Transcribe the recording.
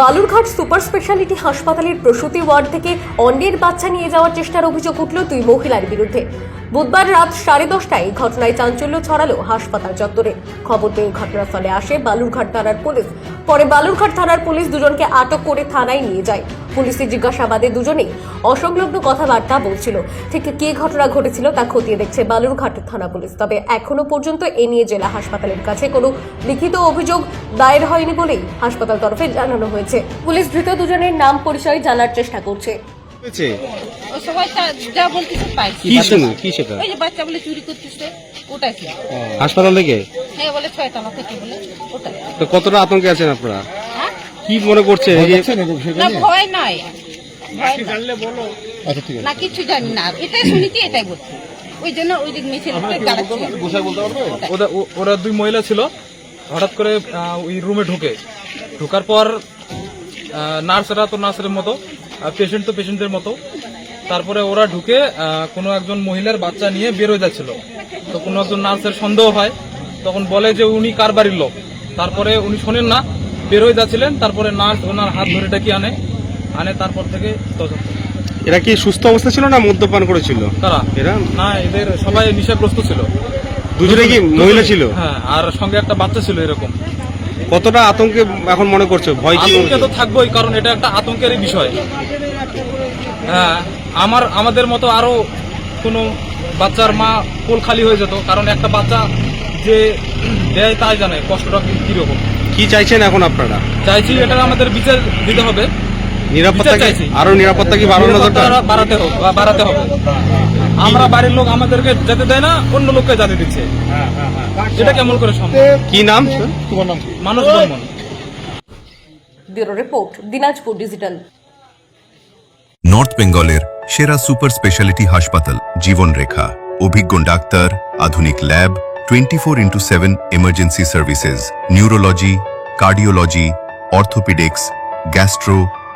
Balurghat super speciality হাসপাতালের প্রসূতি word থেকে অন্যের বাচ্চা নিয়ে যাওয়ার চেষ্টার অভিযোগ উঠল দুই মহিলার বিরুদ্ধে। বুধবার রাত সাড়ে দশটায় ঘটনায় চাঞ্চল্য ছড়ালো হাসপাতাল চত্বরে। খবর পেয়ে ঘটনাস্থলে আসে বালুরঘাট থানার পুলিশ। পরে বালুরঘাট থানার পুলিশ দুজনকে আটক করে থানায় নিয়ে যায়। পুলিশের জিজ্ঞাসাবাদে দুজনেই অসংলগ্ন কথাবার্তা বলছিল। ঠিক কী ঘটনা ঘটেছিল তা খতিয়ে দেখছে বালুরঘাট থানা পুলিশ। তবে এখনও পর্যন্ত এ নিয়ে জেলা হাসপাতালের কাছে কোনো লিখিত অভিযোগ দায়ের হয়নি বলেই হাসপাতাল তরফে জানানো হয়েছে। পুলিশ ধৃত দুজনের নাম পরিচয় জানার চেষ্টা করছে। হয়েছে? ও সবাই তা- যা বলতেছে কি শোনো কি সেটা? ওই যে বাচ্চা বলে চুরি করতেছে ওটাই কি হাসপাতাল থেকে? হ্যাঁ বলে ছয়তলা থেকে বলে ওটাই। তো কতটা আতঙ্কে আছেন আপনারা? হ্যাঁ? কি মনে করছে? এই যে না ভয় নাই। ভয় নাই। না কিছু জানি না। এটাই শুনিতে এটাই বলছি। ওই জন্য ওই দিক মিছিল দাঁড়াচ্ছি ওরা ও- ওরা দুই মহিলা ছিল। হঠাৎ করে আহ, ওই রুমে ঢুকে। ঢোকার পর নার্সরা তো নার্সের মতো পেশেন্ট তো পেশেন্টের মতো। তারপরে ওরা ঢুকে কোনো একজন মহিলার বাচ্চা নিয়ে বের হয়ে যাচ্ছিল। তো কোনো একজন নার্সের সন্দেহ হয়। তখন বলে যে উনি কার বাড়ির লোক। তারপরে উনি শোনেন না বের হয়ে যাচ্ছিলেন। তারপরে নার্স ওনার হাত ধরে ডাকি আনে। আনে তারপর থেকে এরা কি সুস্থ অবস্থা ছিল না মদ্যপান করেছিল? তারা এরা? না এদের সবাই নেশাগ্রস্ত ছিল। দুজনে কি মহিলা ছিল? হ্যাঁ আর সঙ্গে একটা বাচ্চা ছিল এরকম। কতটা আতঙ্কে এখন মনে করছে? ভয় কি আতঙ্কে তো থাকবোই কারণ এটা একটা আতঙ্কেরই বিষয়। হ্যাঁ আমার আমাদের মতো আরও কোনো বাচ্চার মা কোল খালি হয়ে যেত কারণ একটা বাচ্চা যে দেয় তাই জানে কষ্টটা কি- রকম কি চাইছেন এখন আপনারা? চাইছি এটা আমাদের বিচার দিতে হবে। নিরাপত্তা চাইছি। আরও নিরাপত্তা কি বাড়ানো দরকার? বাড়াতে হবে বাড়াতে হবে। আমরা বাড়ির লোক আমাদেরকে যেতে দেয় না অন্য লোককে যেতে দিচ্ছে। এটা কেমন করে সম্ভব? কি নাম? Manush Barman. Bureau report Dinajpur digital. North বেঙ্গলের সেরা সুপার স্পেশালিটি হাসপাতাল জীবনরেখা। অভিজ্ঞ ডাক্তার আধুনিক lab twenty four into seven emergency services neurology cardiology orthopaedics gastro